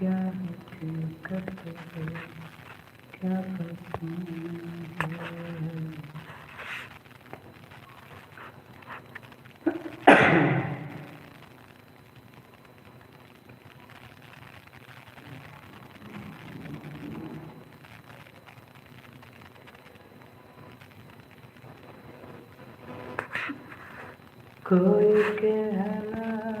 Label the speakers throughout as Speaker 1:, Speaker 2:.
Speaker 1: क्या करते कोई कहना तेरा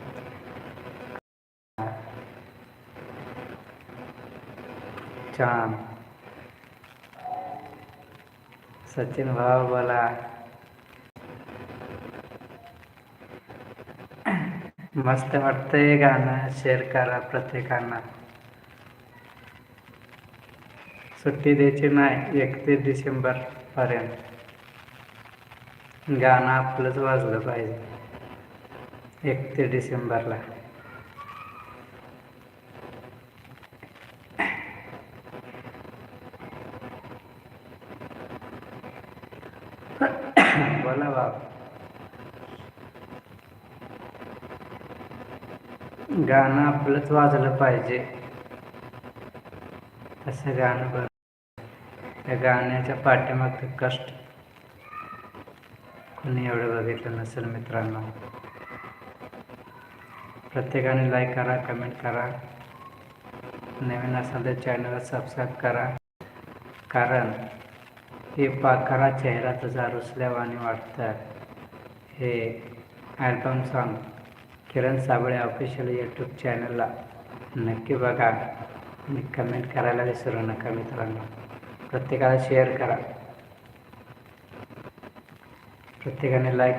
Speaker 1: छान सचिन भाऊ बोला। मस्त वाटतंय गाणं शेअर करा प्रत्येकांना. सुट्टी द्यायची नाही एकतीस डिसेंबर पर्यंत. गाणं आपलंच वाजलं पाहिजे. एकतीस डिसेंबरला बोला बाबा गाणं आपलंच वाजलं पाहिजे. तसं गाणं बघ त्या गाण्याच्या पाठीमागचं कष्ट कोणी एवढं बघितलं नसेल मित्रांनो. प्रत्येकाने लाईक करा कमेंट करा. नवीन असाल तर चॅनलला सबस्क्राईब करा. कारण हे पाखरा चेहरा तुझा रुसल्यावानी वाटतं. हे album song Kiran Sabale official YouTube चॅनलला नक्की बघा. आणि कमेंट करायला विसरू नका मित्रांनो. प्रत्येकाला शेअर करा. प्रत्येकाने लाईक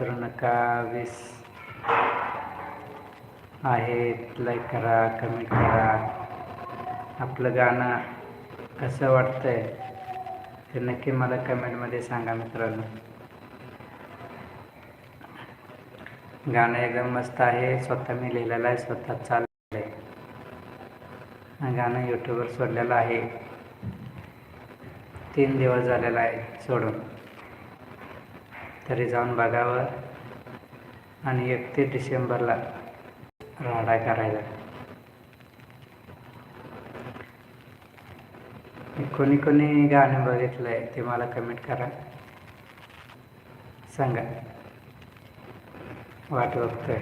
Speaker 1: करू नका. वीस आहेत. लाईक करा कमेंट करा. आपलं गाणं कसं वाटतंय ते नक्की मला कमेंटमध्ये सांगा मित्रांनो. गाणं एकदम मस्त आहे. स्वतः मी लिहिलेलं आहे. स्वतः चाललेलं आहे गाणं यूट्यूबवर सोडलेलं आहे. तीन दिवस झालेला आहे सोडून. तरी जाऊन बघावं. आणि एकतीस डिसेंबरला राडा करायला. मी कोणी कोणी गाणं बघितलं आहे ते मला कमेंट करा. सांगा. वाट बघतोय.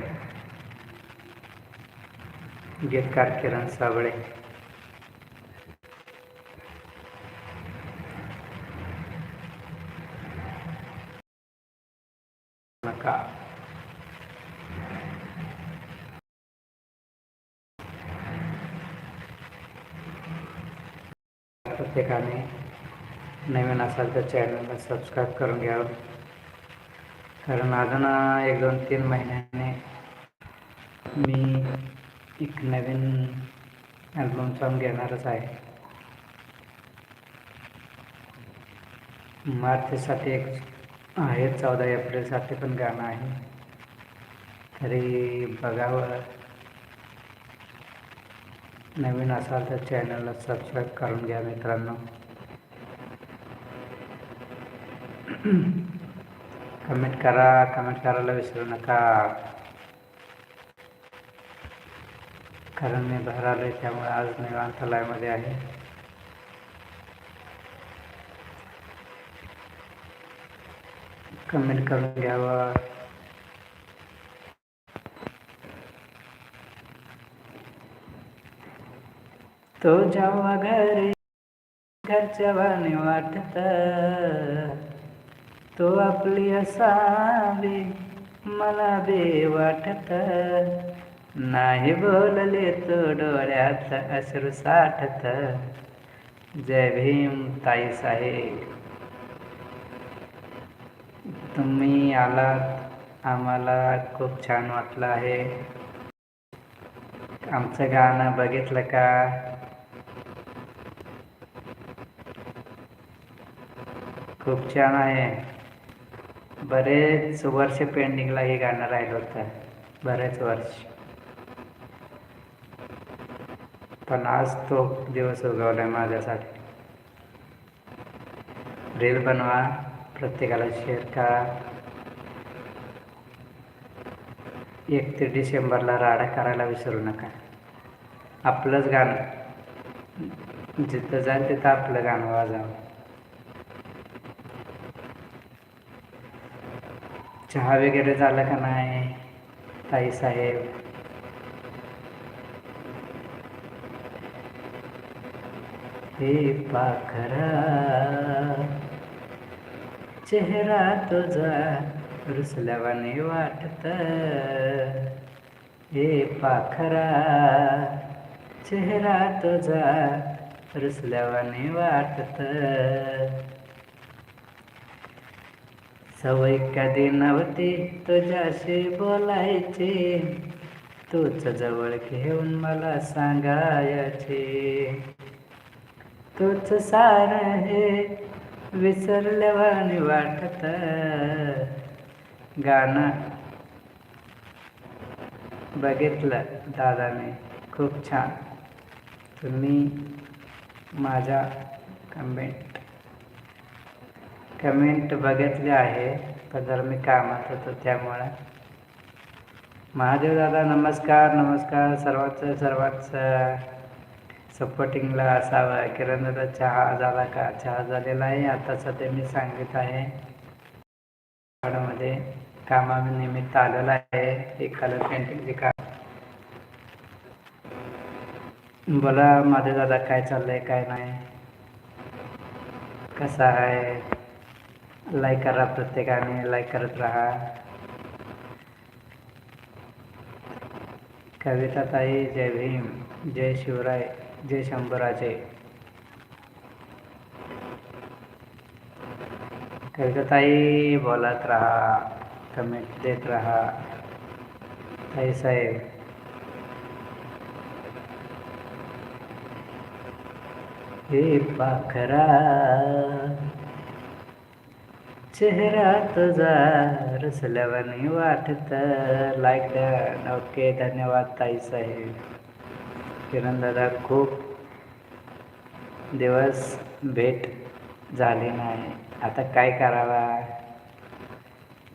Speaker 1: गीतकार किरण साबळे. नका. प्रत्येकाने नवीन असाल तर चॅनलला सबस्क्राईब करून घ्यावं कारण अजून एक दोन तीन महिन्याने मी एक नवीन अल्बम सॉन्ग घेणारच आहे. मार्चसाठी एक आहे चौदा एप्रिलसाठी पण गाणं आहे. तरी बघावं. नवीन असाल तर चॅनलला सबस्क्राईब करून घ्या मित्रांनो. कमेंट करा कमेंट करायला विसरू नका कारण मी बाहेर आलो आहे त्यामुळे आज निवांत लायमध्ये आहे कमेंट करून घ्यावं तो जेव्हा घरी घरच्या वाणी वाटत तो आपली असावी. मला बे वाटत नाही बोलले तो डोळ्यात अश्रू साठत. जय भीम ताई साहेब. तुम्ही आलात आम्हाला खूप छान वाटलं आहे. आमचं गाणं बघितलं का? खूप छान आहे. बरेच वर्ष पेंडिंगला हे गाणं राहिलं होतं. बरेच वर्ष. पण आज तो दिवस उगवलाय माझ्यासाठी. रील बनवा प्रत्येकाला शेअर करा. एकतीस डिसेंबरला राडा करायला विसरू नका. आपलंच गाणं. जिथं जाईल तिथं आपलं गाणं वाजावं. चहा वगैरे झालं का नाही ताई साहेब? हे पाखरा चेहरा तुझा रुसल्यावाने वाटत. हे पाखरा चेहरा तुझा रुसल्यावाने वाटत. सवय कधी नव्हती तुझ्याशी बोलायची. तूच जवळ घेऊन मला सांगायचे. तूच सार हे विसरल्यावानी वाटत. गाणं बघितलं दादाने खूप छान. तुम्ही माझ्या कमेंट कमेंट बघितले आहे पण जर मी कामात होतो त्यामुळं. महादेव दादा नमस्कार नमस्कार. सर्वांचं सर्वांचं सपोर्टिंगला असावं. किरण दादा चहा झाला का? चहा झालेला आहे. आता सध्या मी सांगित आहे मध्ये कामानिमित्त आलेला आहे. एक कलर पेंटिंगचे काम बोला माझे दादा काय चाललंय काय नाही? कसं आहे? लाईक करा प्रत्येकाने लाईक करत राहा. कविता ताई जय भीम जय शिवराय जय शंभराजय कविता ताई बोलत राहा कमेंट देत राहा. ताई साहेब. हे पाखरा चेहरा तुझा रसल्यावानी वाटत लाईक ओके धन्यवाद ताई साहेब. किरण दादा खूप दिवस भेट झाली नाही. आता काय करावा?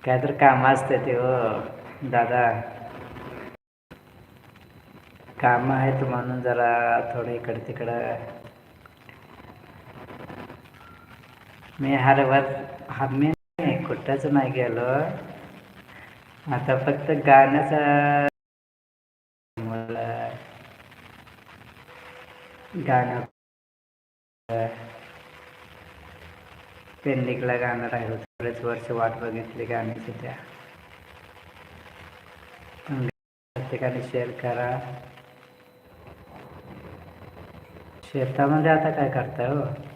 Speaker 1: काय तर काम असते ते हो दादा. काम आहेत म्हणून जरा थोडं इकडं तिकडं मी हरवर हा मी नाही कुठंच नाही गेलो. आता फक्त गाण्याचा मला गाणं पेंडिंगला गाणं राहिलं बरेच वर्ष वाट बघितली गाण्याची त्या प्रत्येकाने शेअर करा. शेतामध्ये आता काय करता हो?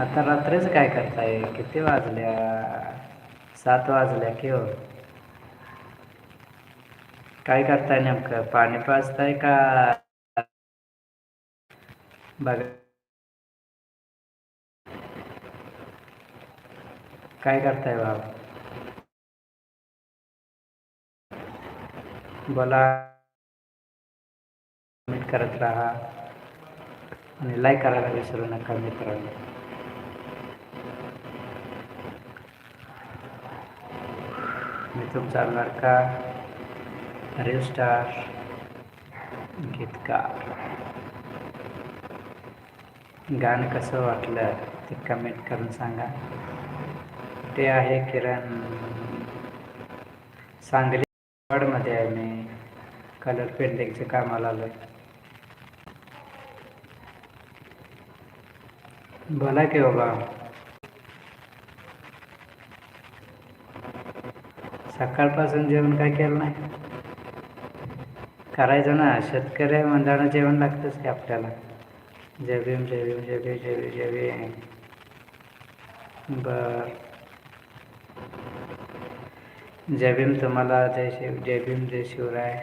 Speaker 1: आता रात्रीच काय करताय? किती वाजल्या? सात वाजल्या की हो. काय करताय नेमकं? पाणी पाजताय का? बघा. काय करताय बाबा बोला. कमेंट करत राहा. आणि लाईक करायला विसरू नका मित्रांनो. मी तुमचा लडका रील स्टार गीतकार. गाणं कसं वाटलं ते कमेंट करून सांगा. ते आहे किरण. सांगली वडमध्ये आहे मी. कलर पेंटिंगचं कामाला आलोय बोला की बाबा. सकाळपासून जेवण काय केलं नाही? करायचं ना शेतकरी मंडळानं जेवण लागतंच की आपल्याला. जेवीम भीम जेवी जेवी जेवी बर. जय भीम तुम्हाला जय शिव जय भीम जय शिवराय.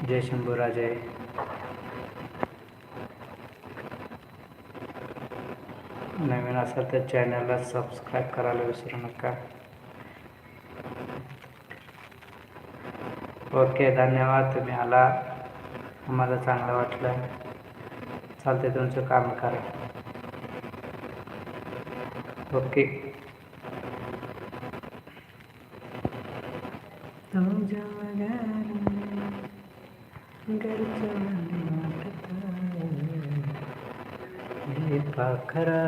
Speaker 1: जय शंभूराजय नवीन असाल तर चॅनलला सबस्क्राईब करायला विसरू नका. ओके धन्यवाद. तुम्ही आला. आम्हाला चांगलं वाटलं. चालते तुमचं काम करा. ओके. पाखरा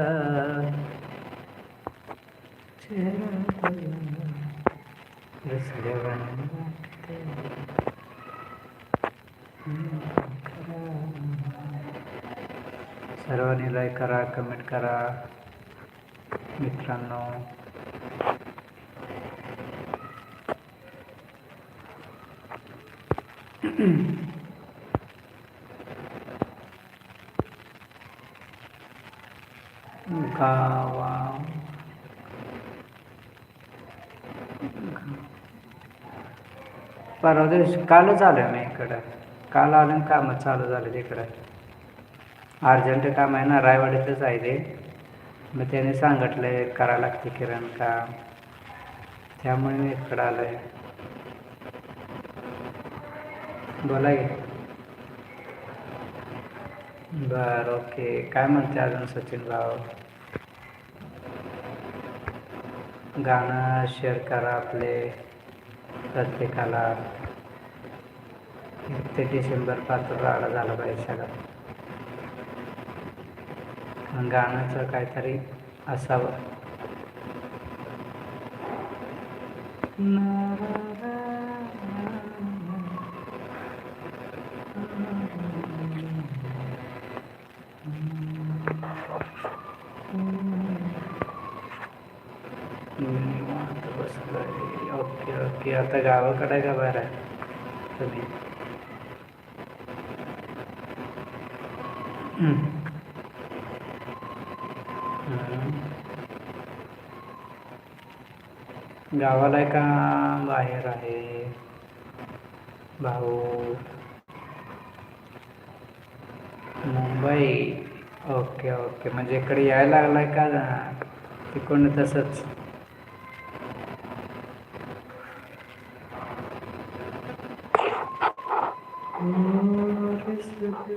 Speaker 1: चेहरा रसल्यावानी वाटते. सर्वांनी लाईक करा कमेंट करा. मित्रांनो. गावा. परवा दिवशी कालच आलो मी इकडं. काल आलो कामं चालू झाले तिकडं अर्जंट काम आहे ना रायवाडीतच आहे ते. मग त्याने सांगितलंय करावं लागते किरण काम. त्यामुळे मी इकडं आलो आहे बोला की. बरं ओके. काय म्हणते अजून सचिन भाऊ? गाणं शेअर करा आपले. प्रत्येकाला एक ते डिसेंबर पाच राडा झाला पाहिजे सगळा. गाण्याचं काहीतरी असावं निवांत बसलोय. की आता गावाकडे आहे का बाहेर आहे तुम्ही गावाला आहे का बाहेर आहे? भाऊ? मुंबई? Okay okay. म्हणजे इकडे यायला लागलाय का? तिकडून तसंच?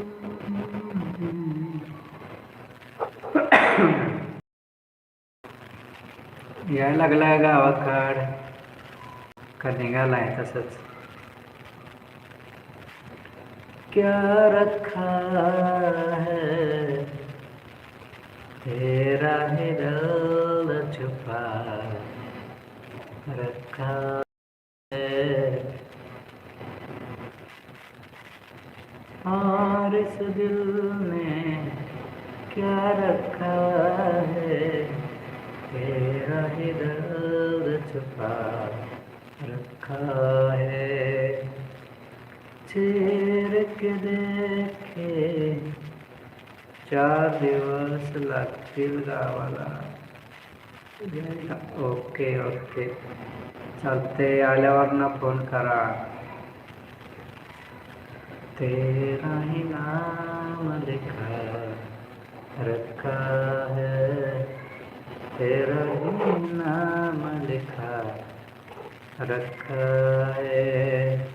Speaker 1: यायला लागलाय गावाकड का निघालाय तसंच. क्या रखा है तेरा ही छुपा रखा है और इस दिल में क्या रखा है तेरा ही दर्द छुपा रखा है चेर के देखे चार दिवस लागतील गावाला. ओके ओके चालते आल्यावर ना फोन करा तेरा ही नाम लिखा रखा है। तेरा ही नाम लिखा रखा है।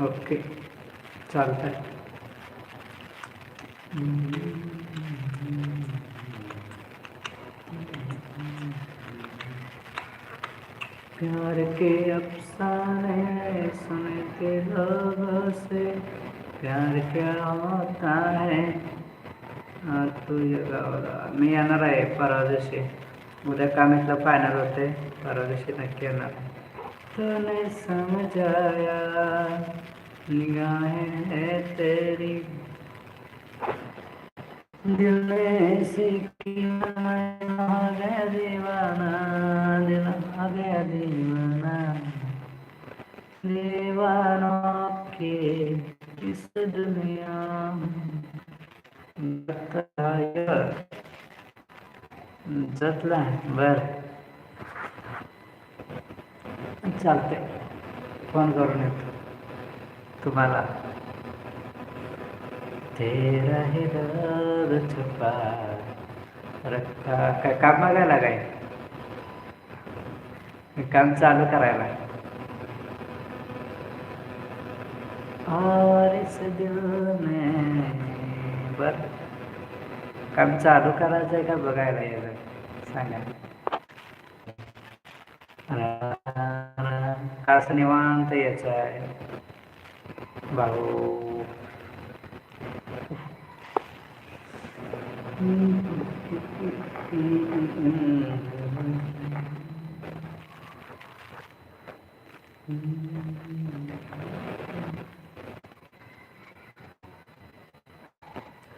Speaker 1: ओके चालतंय प्यार के अफसाने सुनते लोगों से प्यार क्या होता है? हा, तू ये गावाला मी येणार आहे परवा दिवशी उद्या कामेतलं फायनल होते परवा दिवशी नक्की येणार आहे. तूने समझाया निगाहें है तेरी. दिल मैं गया दीवाना दिल हो गया दीवाना. दीवानों के इस दुनिया जतला बर। चालते फोन करून येतो तुम्हाला। तेरा हे दर्द छुपा। रखा काय काम बघायला काय? काम चालू करायला। और इस दिल में बर। काम चालू करायचं आहे का बघायला यायला? सांगा. असं निवांत यायचं आहे. भाऊ.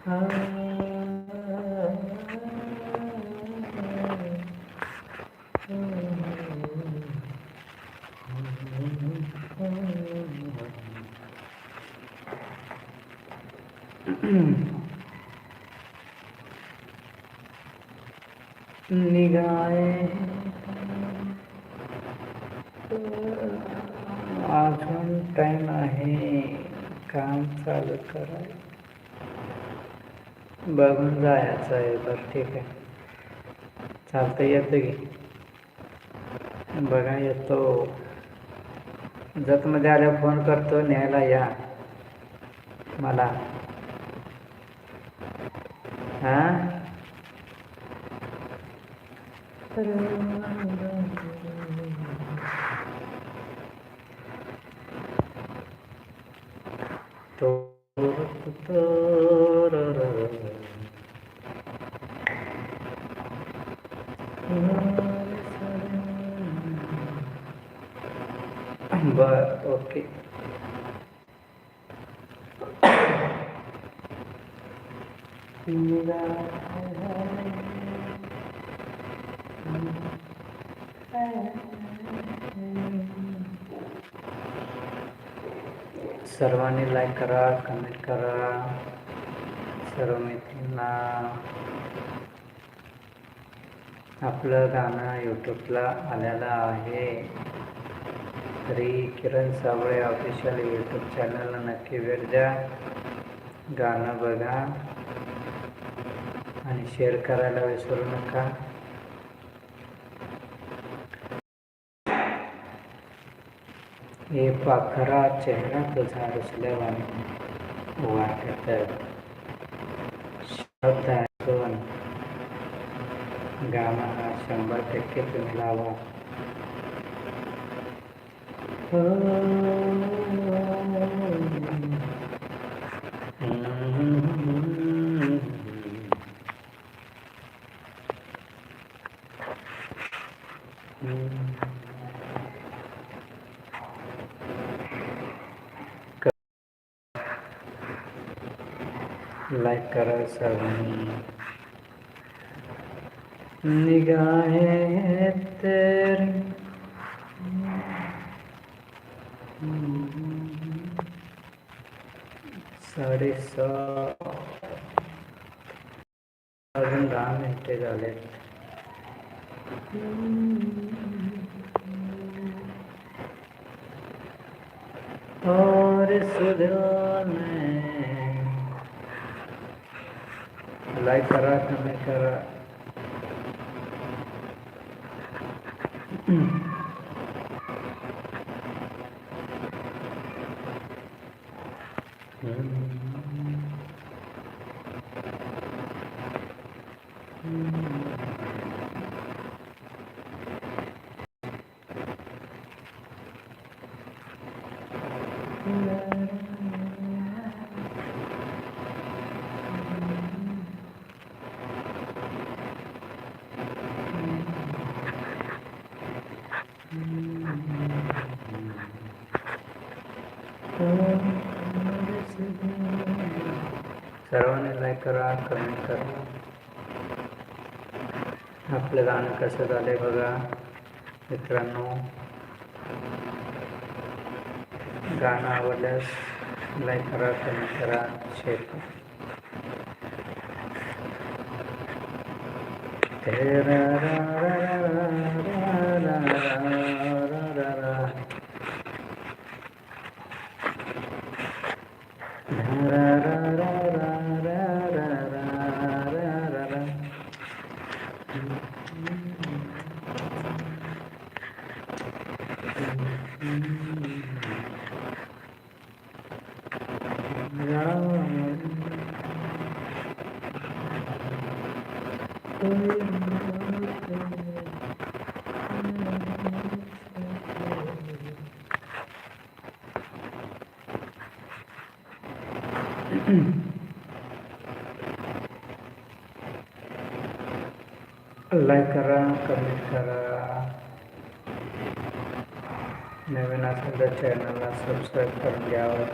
Speaker 1: निगाहे अजून टाइम आहे काम चालू करा। बघून जायचं आहे बरं ठीक आहे. चालतं येतं की. बघा येतो. जतमध्ये आल्यावर फोन करतो न्यायला या. मला. हां? तो बर ओके. सर्वांनी लाईक करा कमेंट करा. सर्व मैत्रिणींना आपलं गाणं यूट्यूबला आलेलं आहे. श्री किरण सावळे ऑफिशियल यूट्यूब चॅनलला नक्की भेट द्या. गाणं बघा आणि शेअर करायला विसरू नका. हे पाखरा चेहरा तुझा रुसल्यावाने वाटत. शब्द ऐकून गाणं हा शंभर टक्के तुम्ही लावा. लाईक करा सर्वांनी निगाहें तेरी साडे सहा अजून दहा मिनिटे झाले और सुधा में लाईक करा कमेंट करा। सर्वांनी लाईक करा कमेंट करा. आपलं गाणं कसं झालं बघा मित्रांनो. Ghana Wallace, lecturer from Tehran, Sheikh. Tera like करा कमेंट करा. नवीन असेल तर चॅनलला सबस्क्राईब करून घ्यावं